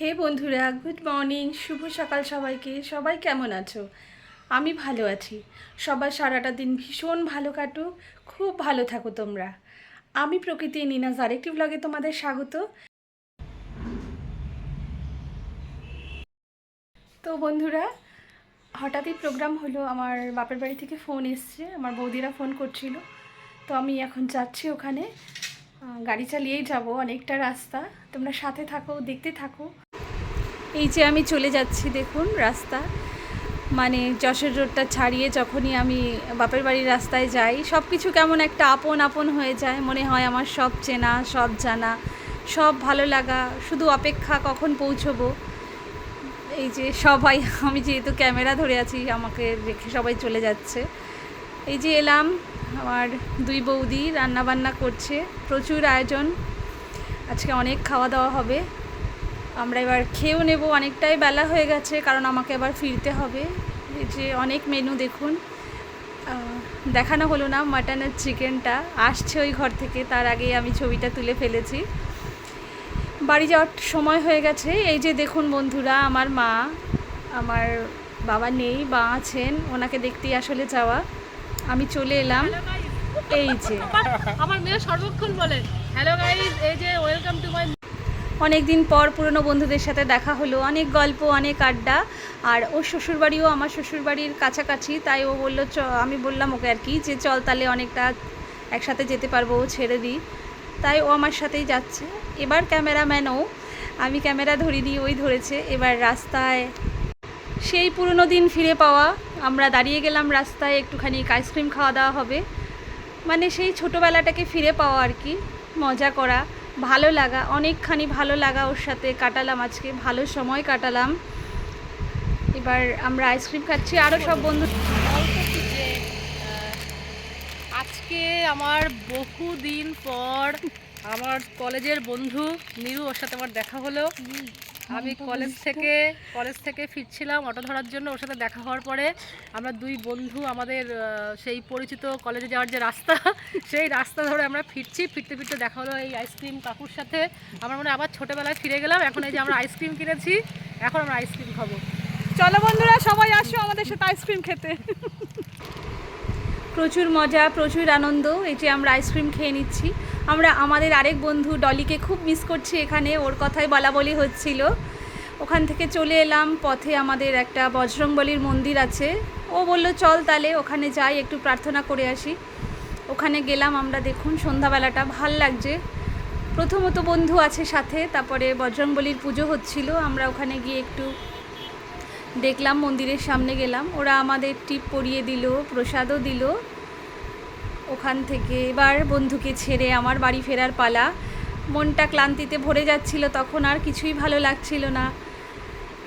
হে বন্ধুরা, good morning, শুভ সকাল সবাইকে। সবাই কেমন আছো? আমি ভালো আছি। সবার সারাটা দিন ভীষণ ভালো কাটুক, খুব ভালো থাকো তোমরা। আমি প্রকৃতি, নিনাজ আরেকটি ব্লগে তোমাদের স্বাগত। তো বন্ধুরা, হঠাৎই প্রোগ্রাম হলো, আমার বাপের বাড়ি থেকে ফোন এসছে, আমার বৌদিরা ফোন করছিল। তো আমি এখন যাচ্ছি ওখানে। গাড়ি চালিয়েই যাব, অনেকটা রাস্তা। তোমরা সাথে থাকো, দেখতে থাকো। এই যে আমি চলে যাচ্ছি, দেখুন, রাস্তা। মানে যশোর রোডটা ছাড়িয়ে যখনই আমি বাপের বাড়ির রাস্তায় যাই সব কিছু কেমন একটা আপন আপন হয়ে যায়। মনে হয় আমার সব চেনা, সব জানা, সব ভালো লাগা। শুধু অপেক্ষা কখন পৌঁছবো? এই যে সবাই, আমি যেহেতু ক্যামেরা ধরে আছি, আমাকে রেখে সবাই চলে যাচ্ছে। এই যে এলাম আমার দুই বৌদি রান্না বান্না করছে, প্রচুর আয়োজন। আজকে অনেক খাওয়া দাওয়া হবে। আমরা এবার খেয়েও নেব, অনেকটাই বেলা হয়ে গেছে, কারণ আমাকে আবার ফিরতে হবে। এই যে অনেক মেনু দেখুন। দেখানো হলো না মাটন আর চিকেনটা আসছে ওই ঘর থেকে, তার আগেই আমি ছবিটা তুলে ফেলেছি। বাড়ি যাওয়ার সময় হয়ে গেছে। এই যে দেখুন বন্ধুরা, আমার মা, আমার বাবা নেই বা আছেন, ওনাকে দেখতেই আসলে যাওয়া। আমি চলে এলাম। এই যে। আমার মেয়ে সর্বক্ষণ বলে হ্যালো গাইজ এই যে ওয়েলকাম টু মাই অনেক দিন পর পুরনো বন্ধুদের সাথে দেখা হলো। অনেক গল্প অনেক আড্ডা। আর ওর শ্বশুরবাড়িও আমার শ্বশুরবাড়ির কাছাকাছি তাই ও বলল চ আমি বললাম ওকে আর কি যে চল তাহলে অনেকটা একসাথে যেতে পারব ও ছেড়ে দিই তাই ও আমার সাথেই যাচ্ছে। এবার ক্যামেরাম্যানও আমি ক্যামেরা ধরিনি ওই ধরেছে। এবার রাস্তায় সেই পুরনো দিন ফিরে পাওয়া আমরা দাঁড়িয়ে গেলাম রাস্তায় একটুখানি আইসক্রিম খাওয়া দাওয়া হবে। মানে সেই ছোটোবেলাটাকে ফিরে পাওয়া আর কি মজা করা ভালো লাগা অনেকখানি ভালো লাগা ওর সাথে কাটালাম আজকে ভালো সময় কাটালাম। এবার আমরা আইসক্রিম খাচ্ছি আরও সব বন্ধু আজকে আমার বহু দিন পর আমার কলেজের বন্ধু নিরু ওর সাথে আমার দেখা হলো। আমি কলেজ থেকে কলেজ থেকে ফিরছিলাম অটো ধরার জন্য ওর সাথে দেখা হওয়ার পরে আমরা দুই বন্ধু আমাদের সেই পরিচিত কলেজে যাওয়ার যে রাস্তা সেই রাস্তা ধরে আমরা ফিরছি। ফিরতে ফিরতে দেখা হলো এই আইসক্রিম কাকুর সাথে। আমরা মনে আবার ছোটোবেলায় ফিরে গেলাম। এখন এই যে আমরা আইসক্রিম কিনেছি এখন আমরা আইসক্রিম খাব। চলো বন্ধুরা সবাই আসো আমাদের সাথে আইসক্রিম খেতে। প্রচুর মজা, প্রচুর আনন্দ। এই যে আমরা আইসক্রিম খেয়ে নিচ্ছি। আমরা, আমাদের আরেক বন্ধু ডলিকে খুব মিস করছি এখানে। ওর কথাই বলা বলি হচ্ছিল। ওখান থেকে চলে এলাম। পথে আমাদের একটা বজরংবলির মন্দির আছে। ও বলল, চল তাহলে, ওখানে যাই। একটু প্রার্থনা করে আসি। ওখানে গেলাম আমরা, দেখুন সন্ধ্যাবেলাটা। ভালো লাগছে। প্রথমত বন্ধু আছে সাথে, তারপরে বজরংবলির পুজো হচ্ছিল। আমরা ওখানে গিয়ে একটু দেখলাম, মন্দিরের সামনে গেলাম। ওরা আমাদের টিপ পরিয়ে দিল, প্রসাদও দিল। ওখান থেকে এবার বন্ধুকে ছেড়ে আমার বাড়ি ফেরার পালা। মনটা ক্লান্তিতে ভরে যাচ্ছিল, তখন আর কিছুই ভালো লাগছিল না।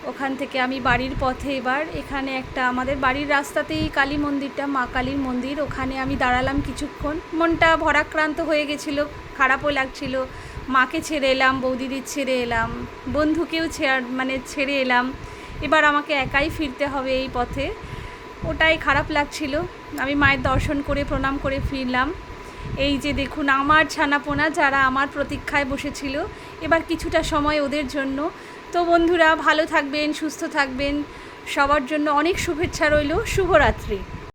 ওখান থেকে আমি বাড়ির পথে এবার এখানে একটা আমাদের বাড়ির রাস্তাতেই কালী মন্দিরটা, মা কালীর মন্দির। ওখানে আমি দাঁড়ালাম কিছুক্ষণ। মনটা ভরাক্রান্ত হয়ে গেছিল, খারাপও লাগছিল। মাকে ছেড়ে এলাম, বৌদিদির ছেড়ে এলাম, বন্ধুকেও ছেড় মানে ছেড়ে এলাম। এবার আমাকে একাই ফিরতে হবে এই পথে। ওটাই খারাপ লাগছিল। আমি মায়ের দর্শন করে, প্রণাম করে ফিরলাম। এই যে দেখুন, আমার ছানাপোনা যারা আমার প্রতীক্ষায় বসেছিল, এবার কিছুটা সময় ওদের জন্য। তো বন্ধুরা, ভালো থাকবেন, সুস্থ থাকবেন। সবার জন্য অনেক শুভেচ্ছা রইল। শুভরাত্রি।